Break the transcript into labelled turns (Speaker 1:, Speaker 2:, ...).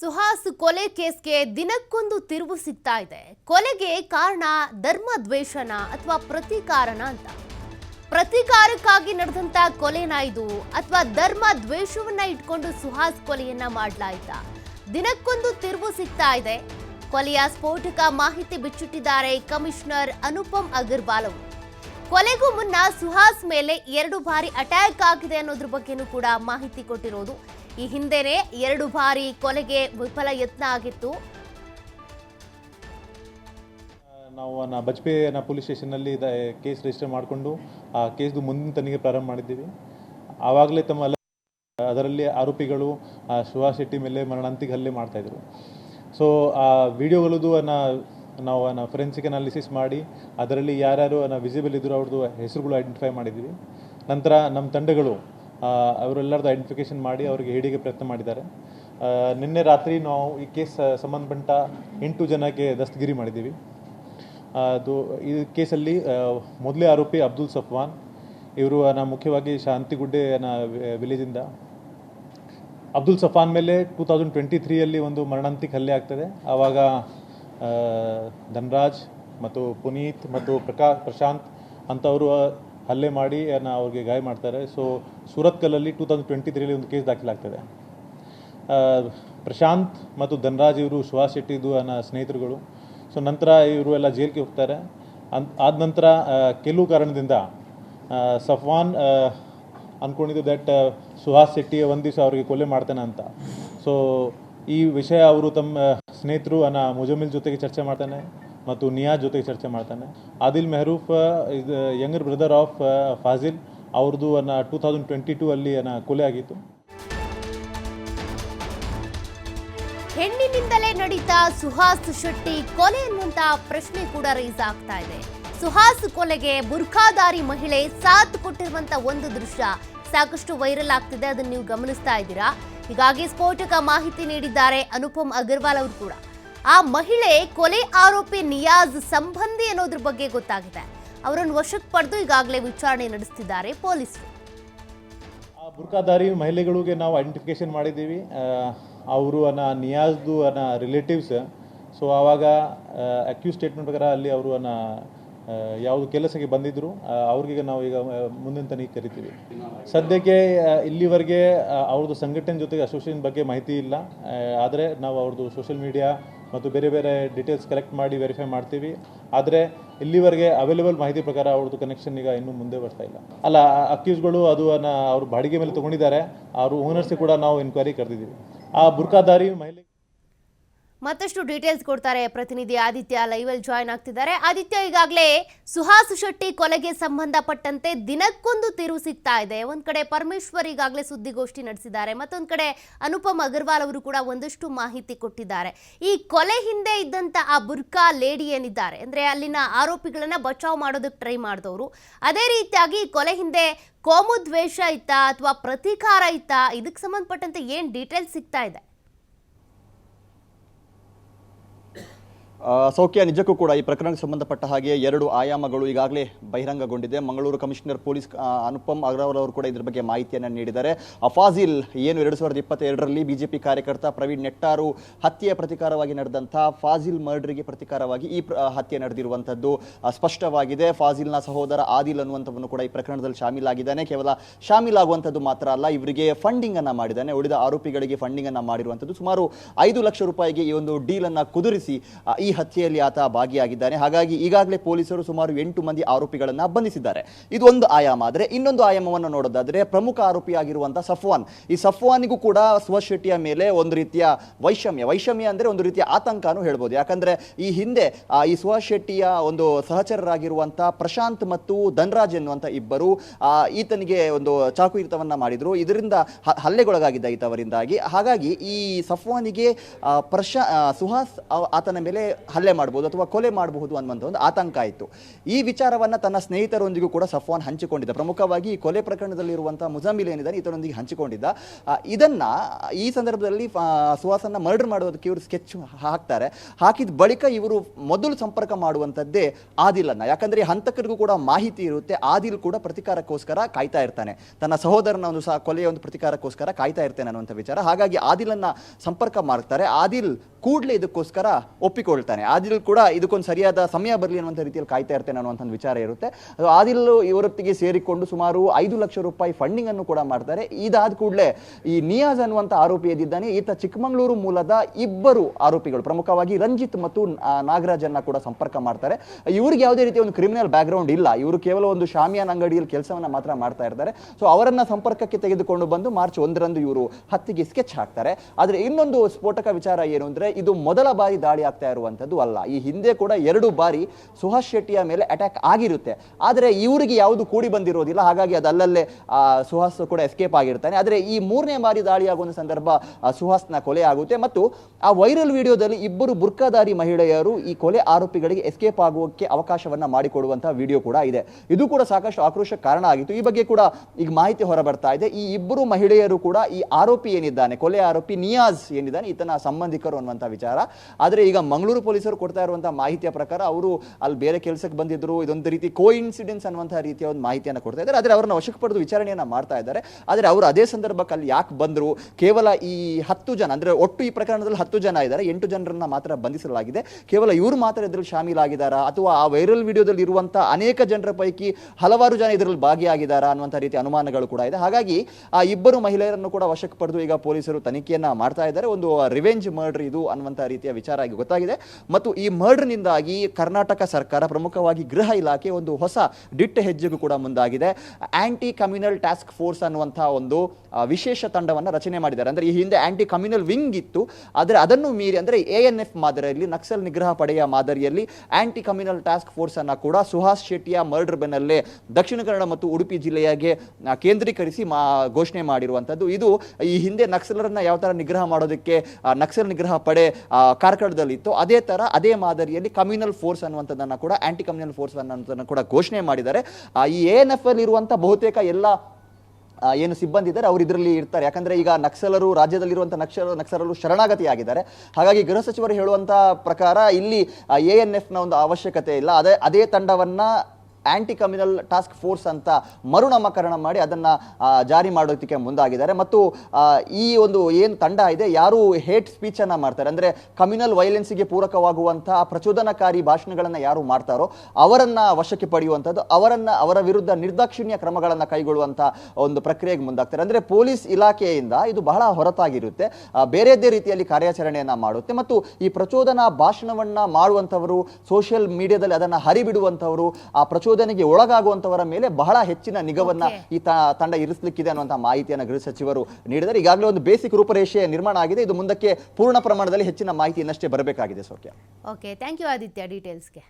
Speaker 1: ಸುಹಾಸ್ ಕೊಲೆ ಕೇಸ್ಗೆ ದಿನಕ್ಕೊಂದು ತಿರುವು ಸಿಗ್ತಾ ಇದೆ. ಕೊಲೆಗೆ ಕಾರಣ ಧರ್ಮ ದ್ವೇಷನ ಅಥವಾ ಪ್ರತೀಕಾರನ ಅಂತ. ಪ್ರತೀಕಾರಕ್ಕಾಗಿ ನಡೆದಂತ ಕೊಲೆನ ಇದು ಅಥವಾ ಧರ್ಮ ದ್ವೇಷವನ್ನ ಇಟ್ಕೊಂಡು ಸುಹಾಸ್ ಕೊಲೆಯನ್ನ ಮಾಡ್ಲಾಯ್ತ. ದಿನಕ್ಕೊಂದು ತಿರುವು ಸಿಗ್ತಾ ಇದೆ. ಕೊಲೆಯ ಸ್ಫೋಟಕ ಮಾಹಿತಿ ಬಿಚ್ಚಿಟ್ಟಿದ್ದಾರೆ ಕಮಿಷನರ್ ಅನುಪಮ್ ಅಗರ್ವಾಲ್ ಕೊಲೆಗೂ ಮುನ್ನ ಸುಹಾಸ್ ಮೇಲೆ ಎರಡು ಬಾರಿ ಅಟ್ಯಾಕ್ ಆಗಿದೆ ಅನ್ನೋದ್ರ ಬಗ್ಗೆನೂ ಕೂಡ ಮಾಹಿತಿ ಕೊಟ್ಟಿರೋದು ಈ ಹಿಂದೆನೆ ಎರಡು ಬಾರಿ ಕೊಲೆಗೆ ವಿಫಲ ಯತ್ನ ಆಗಿತ್ತು.
Speaker 2: ನಾವು ನಾ ಬಜ್ಪೆ ನ ಪೊಲೀಸ್ ಸ್ಟೇಷನ್ನಲ್ಲಿ ಇದ ಕೇಸ್ ರಿಜಿಸ್ಟರ್ ಮಾಡಿಕೊಂಡು ಆ ಕೇಸ್ದು ಮುಂದಿನ ತನಿಖೆ ಪ್ರಾರಂಭ ಮಾಡಿದ್ದೀವಿ. ಆವಾಗಲೇ ತಮ್ಮ ಅದರಲ್ಲಿ ಆರೋಪಿಗಳು ಸುಹಾಸ್ ಶೆಟ್ಟಿ ಮೇಲೆ ಮರಣಾಂತಿಕ ಹಲ್ಲೆ ಮಾಡ್ತಾಯಿದ್ರು ಸೊ ಆ ವಿಡಿಯೋಗಳದು ನಾವು ಅನ್ನ ಫೊರೆನ್ಸಿಕ್ ಅನಾಲಿಸಿಸ್ ಮಾಡಿ, ಅದರಲ್ಲಿ ಯಾರ್ಯಾರು ಅನ್ನ ವಿಸಿಬಲ್ ಇದ್ರು ಅವ್ರದ್ದು ಹೆಸರುಗಳು ಐಡೆಂಟಿಫೈ ಮಾಡಿದ್ದೀವಿ. ನಂತರ ನಮ್ಮ ತಂಡಗಳು ಅವರೆಲ್ಲರದ್ದು ಐಡೆಂಟಿಫಿಕೇಶನ್ ಮಾಡಿ ಅವರಿಗೆ ಹೇಳಿಗೆ ಪ್ರಯತ್ನ ಮಾಡಿದ್ದಾರೆ. ನಿನ್ನೆ ರಾತ್ರಿ ನಾವು ಈ ಕೇಸ್ ಸಂಬಂಧಪಟ್ಟ ಎಂಟು ಜನಕ್ಕೆ ದಸ್ತಗಿರಿ ಮಾಡಿದ್ದೀವಿ. ಅದು, ಈ ಕೇಸಲ್ಲಿ ಮೊದಲೇ ಆರೋಪಿ ಅಬ್ದುಲ್ ಸಫ್ವಾನ್, ಇವರು ನಾ ಮುಖ್ಯವಾಗಿ ಶಾಂತಿಗುಡ್ಡೆ ವಿಲೇಜಿಂದ. ಅಬ್ದುಲ್ ಸಫಾನ್ ಮೇಲೆ ಟೂ ತೌಸಂಡ್ ಟ್ವೆಂಟಿ ತ್ರೀಯಲ್ಲಿ ಒಂದು ಮರಣಾಂತಿಕ ಹಲ್ಲೆ ಆಗ್ತದೆ. ಆವಾಗ ಧನ್ರಾಜ್ ಮತ್ತು ಪುನೀತ್ ಮತ್ತು ಪ್ರಕಾಶ್ ಪ್ರಶಾಂತ್ ಅಂಥವರು ಹಲ್ಲೆ ಮಾಡಿ ಅವ್ರಿಗೆ ಗಾಯ ಮಾಡ್ತಾರೆ. ಸೊ ಸೂರತ್ಕಲ್ಲಲ್ಲಿ ಟೂ ತೌಸಂಡ್ ಟ್ವೆಂಟಿ ತ್ರೀಲಿ ಒಂದು ಕೇಸ್ ದಾಖಲಾಗ್ತದೆ. ಪ್ರಶಾಂತ್ ಮತ್ತು ಧನರಾಜ್ ಇವರು ಸುಹಾಸ್ ಶೆಟ್ಟಿದು ಅನ್ನೋ ಸ್ನೇಹಿತರುಗಳು. ಸೊ ನಂತರ ಇವರು ಎಲ್ಲ ಜೈಲ್ಗೆ ಹೋಗ್ತಾರೆ. ಅನ್ ಆದ ನಂತರ ಕೆಲವು ಕಾರಣದಿಂದ ಸಫ್ವಾನ್ ಅಂದ್ಕೊಂಡಿದ್ದು ದಟ್ ಸುಹಾಸ್ ಶೆಟ್ಟಿ ಒಂದು ದಿವಸ ಅವರಿಗೆ ಕೊಲೆ ಮಾಡ್ತಾನೆ ಅಂತ. ಸೊ ಈ ವಿಷಯ ಅವರು ತಮ್ಮ ಸ್ನೇಹಿತರು ಅನ್ನ ಮುಜಮಿಲ್ ಜೊತೆಗೆ ಚರ್ಚೆ ಮಾಡ್ತಾನೆ. ಮತ್ತು ನಿಯಾ ಜೊತೆಗೆ ಚರ್ಚೆ ಮಾಡ್ತಾನೆ. Adil Mehroof is younger brother of Fazil ಅವ್ರದ್ದು ಅನ್ನ ಟೂ ತೌಸಂಡ್ ಟ್ವೆಂಟಿ ಟೂ ಅಲ್ಲಿ ಅನ್ನ ಕೊಲೆ ಆಗಿತ್ತು.
Speaker 1: ಹೆಣ್ಣಿನಿಂದಲೇ ನಡೀತಾ ಸುಹಾಸ್ ಶೆಟ್ಟಿ ಕೊಲೆ ಅನ್ನುವಂತ ಪ್ರಶ್ನೆ ಕೂಡ ರೈಸ್ ಆಗ್ತಾ ಇದೆ. ಸುಹಾಸ್ ಕೊಲೆಗೆ ಬುರ್ಖಾದಾರಿ ಮಹಿಳೆ ಸಾಥ್ ಕೊಟ್ಟಿರುವಂತ ಒಂದು ದೃಶ್ಯ ಸಾಕಷ್ಟು ವೈರಲ್ ಆಗ್ತಿದೆ, ಅದನ್ನ ನೀವು ಗಮನಿಸ್ತಾ ಇದ್ದೀರಾ. ಹೀಗಾಗಿ ಸ್ಫೋಟಕ ಮಾಹಿತಿ ನೀಡಿದ್ದಾರೆ ಅನುಪಮ್ ಅಗರ್ವಾಲ್ ಅವರು ಕೂಡ. ಆ ಮಹಿಳೆ ಕೊಲೆ ಆರೋಪಿ ನಿಯಾಜ್ ಸಂಬಂಧಿ ಅನ್ನೋದ್ರ ಬಗ್ಗೆ ಗೊತ್ತಾಗಿದೆ. ಅವರನ್ನು ವಶಕ್ಕೆ ಪಡೆದು ಈಗಾಗಲೇ ವಿಚಾರಣೆ ನಡೆಸ್ತಿದ್ದಾರೆ ಪೊಲೀಸರು.
Speaker 2: ಆ ಬುರ್ಕಾದಾರಿ ಮಹಿಳೆಗಳಿಗೆ ನಾವು ಐಡೆಂಟಿಫಿಕೇಶನ್ ಮಾಡಿದ್ದೀವಿ. ಅವರು ಅನ್ನ ನಿಯಾಜ್ದು ಅನ್ನ ರಿಲೇಟಿವ್ಸ್ ಸೊ ಆವಾಗ ಅಕ್ಯೂಸ್ ಸ್ಟೇಟ್ಮೆಂಟ್ ಪ್ರಕಾರ ಅಲ್ಲಿ ಅವರು ಅನ್ನ ಯಾವುದು ಕೆಲಸಕ್ಕೆ ಬಂದಿದ್ದರು ಅವ್ರಿಗೆ ನಾವು ಈಗ ಮುಂದಿನ ತನಿಖೆ ಕರಿತೀವಿ. ಸದ್ಯಕ್ಕೆ ಇಲ್ಲಿವರೆಗೆ ಅವ್ರದ್ದು ಸಂಘಟನೆ ಜೊತೆಗೆ ಅಸೋಸಿಯೇಷನ್ ಬಗ್ಗೆ ಮಾಹಿತಿ ಇಲ್ಲ. ಆದರೆ ನಾವು ಅವ್ರದ್ದು ಸೋಷಿಯಲ್ ಮೀಡಿಯಾ ಮತ್ತು ಬೇರೆ ಬೇರೆ ಡೀಟೇಲ್ಸ್ ಕಲೆಕ್ಟ್ ಮಾಡಿ ವೆರಿಫೈ ಮಾಡ್ತೀವಿ. ಆದರೆ ಇಲ್ಲಿವರೆಗೆ ಅವೈಲೇಬಲ್ ಮಾಹಿತಿ ಪ್ರಕಾರ ಅವ್ರದ್ದು ಕನೆಕ್ಷನ್ ಈಗ ಇನ್ನೂ ಮುಂದೆ ಬರ್ತಾ ಇಲ್ಲ. ಅಲ್ಲ ಅಕ್ಯೂಸ್ಗಳು ಅದು ಅವರು ಬಾಡಿಗೆ ಮೇಲೆ ತಗೊಂಡಿದ್ದಾರೆ. ಅವರು ಓನರ್ಸ್ ಕೂಡ ನಾವು ಎನ್ಕ್ವೈರಿ ಕರೆದಿದ್ದೀವಿ. ಆ ಬುರ್ಕಾದಾರಿ ಮಹಿಳೆ
Speaker 1: ಮತ್ತಷ್ಟು ಡೀಟೇಲ್ಸ್ ಕೊಡ್ತಾರೆ ಪ್ರತಿನಿಧಿ ಆದಿತ್ಯ ಲೈವಲ್ ಜಾಯ್ನ್ ಆಗ್ತಿದ್ದಾರೆ. ಆದಿತ್ಯ, ಈಗಾಗಲೇ ಸುಹಾಸ್ ಶೆಟ್ಟಿ ಕೊಲೆಗೆ ಸಂಬಂಧಪಟ್ಟಂತೆ ದಿನಕ್ಕೊಂದು ತಿರುವು ಸಿಗ್ತಾ ಇದೆ. ಒಂದ್ ಕಡೆ ಪರಮೇಶ್ವರ್ ಈಗಾಗಲೇ ಸುದ್ದಿಗೋಷ್ಠಿ ನಡೆಸಿದ್ದಾರೆ. ಮತ್ತೊಂದ್ ಕಡೆ ಅನುಪಮ್ ಅಗರ್ವಾಲ್ ಅವರು ಕೂಡ ಒಂದಷ್ಟು ಮಾಹಿತಿ ಕೊಟ್ಟಿದ್ದಾರೆ. ಈ ಕೊಲೆ ಹಿಂದೆ ಇದ್ದಂತ ಆ ಬುರ್ಕಾ ಲೇಡಿ ಏನಿದ್ದಾರೆ? ಅಂದ್ರೆ ಅಲ್ಲಿನ ಆರೋಪಿಗಳನ್ನ ಬಚಾವ್ ಮಾಡೋದಕ್ಕೆ ಟ್ರೈ ಮಾಡಿದವರು. ಅದೇ ರೀತಿಯಾಗಿ ಕೊಲೆ ಹಿಂದೆ ಕೋಮುದ್ವೇಷ ಇತ್ತಾ ಅಥವಾ ಪ್ರತೀಕಾರ ಇತ್ತಾ ಇದಕ್ಕೆ ಸಂಬಂಧಪಟ್ಟಂತೆ ಏನ್ ಡೀಟೇಲ್ಸ್ ಸಿಗ್ತಾ ಇದೆ?
Speaker 3: ಸೌಖ್ಯ ನಿಜಕ್ಕೂ ಕೂಡ ಈ ಪ್ರಕರಣಕ್ಕೆ ಸಂಬಂಧಪಟ್ಟ ಹಾಗೆ ಎರಡು ಆಯಾಮಗಳು ಈಗಾಗಲೇ ಬಹಿರಂಗಗೊಂಡಿದೆ. ಮಂಗಳೂರು ಕಮಿಷನರ್ ಪೊಲೀಸ್ ಅನುಪಮ್ ಅಗ್ರವಾಲ್ ಅವರು ಕೂಡ ಇದ್ರ ಬಗ್ಗೆ ಮಾಹಿತಿಯನ್ನು ನೀಡಿದ್ದಾರೆ. ಅಫಾಜಿಲ್ ಏನು ಎರಡು ಸಾವಿರದ ಇಪ್ಪತ್ತೆರಡರಲ್ಲಿ ಬಿಜೆಪಿ ಕಾರ್ಯಕರ್ತ ಪ್ರವೀಣ್ ನೆಟ್ಟಾರು ಹತ್ಯೆಯ ಪ್ರತಿಕಾರವಾಗಿ ನಡೆದಂಥ ಫಾಜಿಲ್ ಮರ್ಡರ್ಗೆ ಪ್ರತಿಕಾರವಾಗಿ ಈ ಹತ್ಯೆ ನಡೆದಿರುವಂಥದ್ದು ಸ್ಪಷ್ಟವಾಗಿದೆ. ಫಾಜಿಲ್ನ ಸಹೋದರ ಆದಿಲ್ ಅನ್ನುವಂಥವನ್ನು ಕೂಡ ಈ ಪ್ರಕರಣದಲ್ಲಿ ಶಾಮೀಲಾಗಿದ್ದಾನೆ. ಕೇವಲ ಶಾಮೀಲಾಗುವಂಥದ್ದು ಮಾತ್ರ ಅಲ್ಲ, ಇವರಿಗೆ ಫಂಡಿಂಗ್ ಅನ್ನ ಮಾಡಿದ್ದಾನೆ. ಉಳಿದ ಆರೋಪಿಗಳಿಗೆ ಫಂಡಿಂಗ್ ಅನ್ನ ಮಾಡಿರುವಂಥದ್ದು ಸುಮಾರು ಐದು ಲಕ್ಷ ರೂಪಾಯಿಗೆ ಈ ಒಂದು ಡೀಲ್ ಅನ್ನ ಕುದುರಿಸಿ ಈ ಹತ್ಯೆಯಲ್ಲಿ ಆತ ಭಾಗಿಯಾಗಿದ್ದಾನೆ. ಹಾಗಾಗಿ ಈಗಾಗಲೇ ಪೊಲೀಸರು ಸುಮಾರು ಎಂಟು ಮಂದಿ ಆರೋಪಿಗಳನ್ನು ಬಂಧಿಸಿದ್ದಾರೆ. ಇದು ಒಂದು ಆಯಾಮ. ಆದರೆ ಇನ್ನೊಂದು ಆಯಾಮವನ್ನು ನೋಡೋದಾದ್ರೆ ಪ್ರಮುಖ ಆರೋಪಿಯಾಗಿರುವಂತಹ ಸಫ್ವಾನ್. ಈ ಸಫ್ವಾನಿಗೂ ಕೂಡ ಸುಭಾಷ್ ಶೆಟ್ಟಿಯ ಮೇಲೆ ಒಂದು ರೀತಿಯ ವೈಷಮ್ಯ. ವೈಷಮ್ಯ ಅಂದ್ರೆ ಒಂದು ರೀತಿಯ ಆತಂಕನೂ ಹೇಳ್ಬೋದು. ಯಾಕಂದ್ರೆ ಈ ಹಿಂದೆ ಈ ಶೆಟ್ಟಿಯ ಒಂದು ಸಹಚರರಾಗಿರುವಂಥ ಪ್ರಶಾಂತ್ ಮತ್ತು ಧನ್ರಾಜ್ ಎನ್ನುವಂಥ ಇಬ್ಬರು ಈತನಿಗೆ ಒಂದು ಚಾಕು ಇರ್ತವನ್ನ ಮಾಡಿದ್ರು. ಇದರಿಂದ ಹಲ್ಲೆಗೊಳಗಾಗಿದ್ದ ಈತವರಿಂದಾಗಿ. ಹಾಗಾಗಿ ಈ ಸಫ್ವಾನಿಗೆ ಪ್ರಶಾ ಸುಹಾಸ್ ಆತನ ಮೇಲೆ ಹಲ್ಲೆ ಮಾಡ್ಬೋದು ಅಥವಾ ಕೊಲೆ ಮಾಡಬಹುದು ಅನ್ನುವಂಥ ಒಂದು ಆತಂಕ ಇತ್ತು. ಈ ವಿಚಾರವನ್ನು ತನ್ನ ಸ್ನೇಹಿತರೊಂದಿಗೂ ಕೂಡ ಸಫ್ವಾನ್ ಹಂಚಿಕೊಂಡಿದ್ದ. ಪ್ರಮುಖವಾಗಿ ಈ ಕೊಲೆ ಪ್ರಕರಣದಲ್ಲಿರುವಂಥ ಮುಜಾಮಿಲ್ ಏನಿದ್ದಾನೆ ಈತನೊಂದಿಗೆ ಹಂಚಿಕೊಂಡಿದ್ದ. ಇದನ್ನು ಈ ಸಂದರ್ಭದಲ್ಲಿ ಸುಹಾಸನ್ನ ಮರ್ಡರ್ ಮಾಡೋದಕ್ಕೆ ಇವರು ಸ್ಕೆಚ್ ಹಾಕ್ತಾರೆ. ಹಾಕಿದ ಬಳಿಕ ಇವರು ಮೊದಲು ಸಂಪರ್ಕ ಮಾಡುವಂಥದ್ದೇ ಆದಿಲನ್ನ. ಯಾಕಂದ್ರೆ ಈ ಹಂತಕರಿಗೂ ಕೂಡ ಮಾಹಿತಿ ಇರುತ್ತೆ. ಆದಿಲ್ ಕೂಡ ಪ್ರತಿಕಾರಕ್ಕೋಸ್ಕರ ಕಾಯ್ತಾ ಇರ್ತಾನೆ. ತನ್ನ ಸಹೋದರನ ಒಂದು ಸಹ, ಕೊಲೆಯ ಒಂದು ಪ್ರತಿಕಾರಕ್ಕೋಸ್ಕರ ಕಾಯ್ತಾ ಇರ್ತೇನೆ ಅನ್ನುವಂಥ ವಿಚಾರ. ಹಾಗಾಗಿ ಆದಿಲನ್ನ ಸಂಪರ್ಕ ಮಾಡ್ತಾರೆ. ಆದಿಲ್ ಕೂಡಲೇ ಇದಕ್ಕೋಸ್ಕರ ಒಪ್ಪಿಕೊಳ್ತಾನೆ ಆದಿಲ್ ಕೂಡ ಇದಕ್ಕೊಂದು ಸರಿಯಾದ ಸಮಯ ಬರಲಿ ಅನ್ನುವಂಥ ರೀತಿಯಲ್ಲಿ ಕಾಯ್ತಾ ಇರ್ತೇನೆ ಅನ್ನುವಂಥ ಒಂದು ವಿಚಾರ ಇರುತ್ತೆ. ಅದು ಆದಿಲ್ ಇವರೊತ್ತಿಗೆ ಸೇರಿಕೊಂಡು ಸುಮಾರು ಐದು ಲಕ್ಷ ರೂಪಾಯಿ ಫಂಡಿಂಗ್ ಅನ್ನು ಕೂಡ ಮಾಡ್ತಾರೆ. ಇದಾದ ಕೂಡಲೇ ಈ ನಿಯಾಜ್ ಅನ್ನುವಂಥ ಆರೋಪಿ ಎದ್ದಿದ್ದಾನೆ. ಈತ ಚಿಕ್ಕಮಗಳೂರು ಮೂಲದ ಇಬ್ಬರು ಆರೋಪಿಗಳು, ಪ್ರಮುಖವಾಗಿ ರಂಜಿತ್ ಮತ್ತು ನಾಗರಾಜ್ ನಾಗರಾಜನ್ನ ಕೂಡ ಸಂಪರ್ಕ ಮಾಡ್ತಾರೆ. ಇವ್ರಿಗೆ ಯಾವುದೇ ರೀತಿಯ ಒಂದು ಕ್ರಿಮಿನಲ್ ಬ್ಯಾಕ್ಗ್ರೌಂಡ್ ಇಲ್ಲ. ಇವರು ಕೇವಲ ಒಂದು ಶಾಮಿಯಾನ್ ಅಂಗಡಿಯಲ್ಲಿ ಕೆಲಸವನ್ನ ಮಾತ್ರ ಮಾಡ್ತಾ ಇರ್ತಾರೆ. ಸೊ ಅವರನ್ನ ಸಂಪರ್ಕಕ್ಕೆ ತೆಗೆದುಕೊಂಡು ಬಂದು ಮಾರ್ಚ್ ಒಂದರಂದು ಇವರು ಹತ್ತಿಗೆ ಸ್ಕೆಚ್ ಹಾಕ್ತಾರೆ. ಆದರೆ ಇನ್ನೊಂದು ಸ್ಫೋಟಕ ವಿಚಾರ ಏನು ಅಂದ್ರೆ, ಇದು ಮೊದಲ ಬಾರಿ ದಾಳಿ ಆಗ್ತಾ ಇರುವಂತದ್ದು ಅಲ್ಲ. ಈ ಹಿಂದೆ ಕೂಡ ಎರಡು ಬಾರಿ ಸುಹಾಸ್ ಶೆಟ್ಟಿಯ ಮೇಲೆ ಅಟ್ಯಾಕ್ ಆಗಿರುತ್ತೆ. ಆದರೆ ಇವರಿಗೆ ಯಾವುದು ಕೂಡಿ ಬಂದಿರೋದಿಲ್ಲ. ಹಾಗಾಗಿ ಅದಲ್ಲಲ್ಲೇ ಸುಹಾಸ್ ಕೂಡ ಎಸ್ಕೇಪ್ ಆಗಿರ್ತಾನೆ. ಆದರೆ ಈ ಮೂರನೇ ಬಾರಿ ದಾಳಿಯಾಗುವ ಸಂದರ್ಭ ಸುಹಾಸ್ನ ಕೊಲೆ ಆಗುತ್ತೆ. ಮತ್ತು ಆ ವೈರಲ್ ವಿಡಿಯೋದಲ್ಲಿ ಇಬ್ಬರು ಬುರ್ಕಾದಾರಿ ಮಹಿಳೆಯರು ಈ ಕೊಲೆ ಆರೋಪಿಗಳಿಗೆ ಎಸ್ಕೇಪ್ ಆಗುವಕ್ಕೆ ಅವಕಾಶವನ್ನ ಮಾಡಿಕೊಡುವಂತಹ ವಿಡಿಯೋ ಕೂಡ ಇದೆ. ಇದು ಕೂಡ ಸಾಕಷ್ಟು ಆಕ್ರೋಶ ಕಾರಣ ಆಗಿತ್ತು. ಈ ಬಗ್ಗೆ ಕೂಡ ಈಗ ಮಾಹಿತಿ ಹೊರ ಬರ್ತಾ ಇದೆ. ಈ ಇಬ್ಬರು ಮಹಿಳೆಯರು ಕೂಡ ಈ ಆರೋಪಿ ಏನಿದ್ದಾನೆ, ಕೊಲೆ ಆರೋಪಿ ನಿಯಾಜ್ ಏನಿದ್ದಾನೆ, ಈತನ ಸಂಬಂಧಿಕರು ಅನ್ನುವಂಥ ವಿಚಾರ. ಆದರೆ ಈಗ ಮಂಗಳೂರು ಪೊಲೀಸರು ಕೊಡ್ತಾ ಇರುವಂತಹ ಮಾಹಿತಿಯ ಪ್ರಕಾರ ಅವರು ಅಲ್ಲಿ ಬೇರೆ ಕೆಲಸಕ್ಕೆ ಬಂದಿದ್ರು, ಇದೊಂದು ರೀತಿ ಕೋ ಇನ್ಸಿಡೆನ್ಸ್ ಅನ್ನುವಂತಹ ರೀತಿಯ ಒಂದು ಮಾಹಿತಿಯನ್ನು ಕೊಡ್ತಾ ಇದ್ದಾರೆ. ಆದರೆ ಅವರನ್ನ ವಶಕ್ಕೆ ಪಡೆದು ವಿಚಾರಣೆಯನ್ನು ಮಾಡ್ತಾ ಇದ್ದಾರೆ. ಆದರೆ ಅವರು ಅದೇ ಸಂದರ್ಭಕ್ಕೆ ಅಲ್ಲಿ ಯಾಕೆ ಬಂದರು? ಕೇವಲ ಈ ಹತ್ತು ಜನ, ಅಂದರೆ ಒಟ್ಟು ಈ ಪ್ರಕರಣದಲ್ಲಿ ಹತ್ತು ಜನ ಇದ್ದಾರೆ, ಎಂಟು ಜನರನ್ನ ಮಾತ್ರ ಬಂಧಿಸಲಾಗಿದೆ. ಕೇವಲ ಇವರು ಮಾತ್ರ ಇದರಲ್ಲಿ ಶಾಮೀಲಾಗಿದ್ದಾರಾ? ಅಥವಾ ಆ ವೈರಲ್ ವಿಡಿಯೋದಲ್ಲಿ ಇರುವಂತಹ ಅನೇಕ ಜನರ ಪೈಕಿ ಹಲವಾರು ಜನ ಇದರಲ್ಲಿ ಭಾಗಿಯಾಗಿದ್ದಾರಾ ಅನ್ನುವಂಥ ರೀತಿಯ ಅನುಮಾನಗಳು ಕೂಡ ಇದೆ. ಹಾಗಾಗಿ ಆ ಇಬ್ಬರು ಮಹಿಳೆಯರನ್ನು ಕೂಡ ವಶಕ್ಕೆ ಪಡೆದು ಈಗ ಪೊಲೀಸರು ತನಿಖೆಯನ್ನ ಮಾಡ್ತಾ ಇದ್ದಾರೆ. ಒಂದು ರಿವೆಂಜ್ ಮರ್ಡರ್ ಇದು ಅನ್ನುವಂಥ ರೀತಿಯ ವಿಚಾರ ಆಗಿ ಗೊತ್ತಾಗಿದೆ. ಮತ್ತು ಈ ಮರ್ಡರ್ನಿಂದಾಗಿ ಕರ್ನಾಟಕ ಸರ್ಕಾರ ಪ್ರಮುಖವಾಗಿ ಗೃಹ ಇಲಾಖೆ ಒಂದು ಹೊಸ ದಿಟ್ಟ ಹೆಜ್ಜೆಗೂ ಕೂಡ ಮುಂದಾಗಿದೆ. ಆಂಟಿ ಕಮ್ಯುನಲ್ ಟಾಸ್ಕ್ ಫೋರ್ಸ್ ಅನ್ನುವಂತಹ ಒಂದು ವಿಶೇಷ ತಂಡವನ್ನು ರಚನೆ ಮಾಡಿದ್ದಾರೆ. ಅಂದ್ರೆ ಈ ಹಿಂದೆ ಆಂಟಿ ಕಮ್ಯುನಲ್ ವಿಂಗ್ ಇತ್ತು. ಆದರೆ ಅದನ್ನು ಮೀರಿ ಅಂದ್ರೆ ಎ ಎನ್ ಎಫ್ ಮಾದರಿಯಲ್ಲಿ, ನಕ್ಸಲ್ ನಿಗ್ರಹ ಪಡೆಯ ಮಾದರಿಯಲ್ಲಿ ಆಂಟಿ ಕಮ್ಯುನಲ್ ಟಾಸ್ಕ್ ಫೋರ್ಸ್ ಅನ್ನು ಕೂಡ ಸುಹಾಸ್ ಶೆಟ್ಟಿಯ ಮರ್ಡರ್ ಬೆನ್ನಲ್ಲೇ ದಕ್ಷಿಣ ಕನ್ನಡ ಮತ್ತು ಉಡುಪಿ ಜಿಲ್ಲೆಯಾಗೆ ಕೇಂದ್ರೀಕರಿಸಿ ಮಾ, ಘೋಷಣೆ ಮಾಡಿರುವಂಥದ್ದು. ಇದು ಈ ಹಿಂದೆ ನಕ್ಸಲರನ್ನ ಯಾವ ತರ ನಿಗ್ರಹ ಮಾಡೋದಕ್ಕೆ ನಕ್ಸಲ್ ನಿಗ್ರಹ ಪಡೆ ಕಾರ್ಕಳದಲ್ಲಿತ್ತು, ಅದೇ ತರ ಅದೇ ಮಾದರಿಯಲ್ಲಿ ಕಮ್ಯುನಲ್ ಫೋರ್ಸ್ ಅನ್ನುವಂಥದ್ದನ್ನ ಕೂಡ ಆಂಟಿ ಕಮ್ಯುನಲ್ ಫೋರ್ಸ್ ಅನ್ನೋದನ್ನು ಕೂಡ ಘೋಷಣೆ ಮಾಡಿದ್ದಾರೆ. ಈ ಎ ಎನ್ ಎಫ್ ಅಲ್ಲಿ ಇರುವಂತ ಬಹುತೇಕ ಎಲ್ಲ ಏನು ಸಿಬ್ಬಂದಿ ಇದ್ದಾರೆ, ಅವರು ಇದರಲ್ಲಿ ಇರ್ತಾರೆ. ಯಾಕಂದ್ರೆ ಈಗ ನಕ್ಸಲರು, ರಾಜ್ಯದಲ್ಲಿರುವಂಥ ನಕ್ಸಲ, ನಕ್ಸಲರು ಶರಣಾಗತಿಯಾಗಿದ್ದಾರೆ. ಹಾಗಾಗಿ ಗೃಹ ಸಚಿವರು ಹೇಳುವಂಥ ಪ್ರಕಾರ ಇಲ್ಲಿ ಎ ಎನ್ ಎಫ್ನ ಒಂದು ಅವಶ್ಯಕತೆ ಇಲ್ಲ. ಅದೇ ಅದೇ ತಂಡವನ್ನ ಆಂಟಿ ಕಮ್ಯುನಲ್ ಟಾಸ್ಕ್ ಫೋರ್ಸ್ ಅಂತ ಮರುನಾಮಕರಣ ಮಾಡಿ ಅದನ್ನ ಜಾರಿ ಮಾಡೋದಕ್ಕೆ ಮುಂದಾಗಿದ್ದಾರೆ. ಮತ್ತು ಈ ಒಂದು ಏನು ತಂಡ ಇದೆ, ಯಾರು ಹೇಟ್ ಸ್ಪೀಚನ್ನು ಮಾಡ್ತಾರೆ? ಅಂದರೆ ಕಮ್ಯುನಲ್ ವೈಲೆನ್ಸ್ಗೆ ಪೂರಕವಾಗುವಂತಹ ಪ್ರಚೋದನಕಾರಿ ಭಾಷಣಗಳನ್ನು ಯಾರು ಮಾಡ್ತಾರೋ, ಅವರನ್ನು ವಶಕ್ಕೆ ಪಡೆಯುವಂಥದ್ದು, ಅವರನ್ನು, ಅವರ ವಿರುದ್ಧ ನಿರ್ದಾಕ್ಷಿಣ್ಯ ಕ್ರಮಗಳನ್ನು ಕೈಗೊಳ್ಳುವಂಥ ಒಂದು ಪ್ರಕ್ರಿಯೆಗೆ ಮುಂದಾಗ್ತಾರೆ. ಅಂದರೆ ಪೊಲೀಸ್ ಇಲಾಖೆಯಿಂದ ಇದು ಬಹಳ ಹೊರತಾಗಿರುತ್ತೆ. ಬೇರೆದೇ ರೀತಿಯಲ್ಲಿ ಕಾರ್ಯಾಚರಣೆಯನ್ನು ಮಾಡುತ್ತೆ. ಮತ್ತು ಈ ಪ್ರಚೋದನಾ ಭಾಷಣವನ್ನ ಮಾಡುವಂಥವರು ಸೋಷಿಯಲ್ ಮೀಡಿಯಾದಲ್ಲಿ ಅದನ್ನು ಹರಿಬಿಡುವಂಥವರು, ಆ ಪ್ರಚೋದನೆಗೆ ಒಳಗಾಗುವಂತವರ ಮೇಲೆ ಬಹಳ ಹೆಚ್ಚಿನ ನಿಗವನ್ನ. ಈ ತಂಡ ಇರಿಸಲಿಕ್ಕಿದೆ ಅನ್ನುವಂತಹ ಮಾಹಿತಿಯನ್ನು ಗೃಹ ಸಚಿವರು ನೀಡಿದರೆ ಈಗಾಗಲೇ ಒಂದು ಬೇಸಿಕ್ ರೂಪರೇಷೆ ನಿರ್ಮಾಣ ಆಗಿದೆ. ಇದು ಮುಂದಕ್ಕೆ ಪೂರ್ಣ ಪ್ರಮಾಣದಲ್ಲಿ ಹೆಚ್ಚಿನ ಮಾಹಿತಿ ಇನ್ನಷ್ಟೇ ಬರಬೇಕಾಗಿದೆ Saukhya.
Speaker 1: Okay thank you Aditya ಡೀಟೇಲ್ಸ್ಗೆ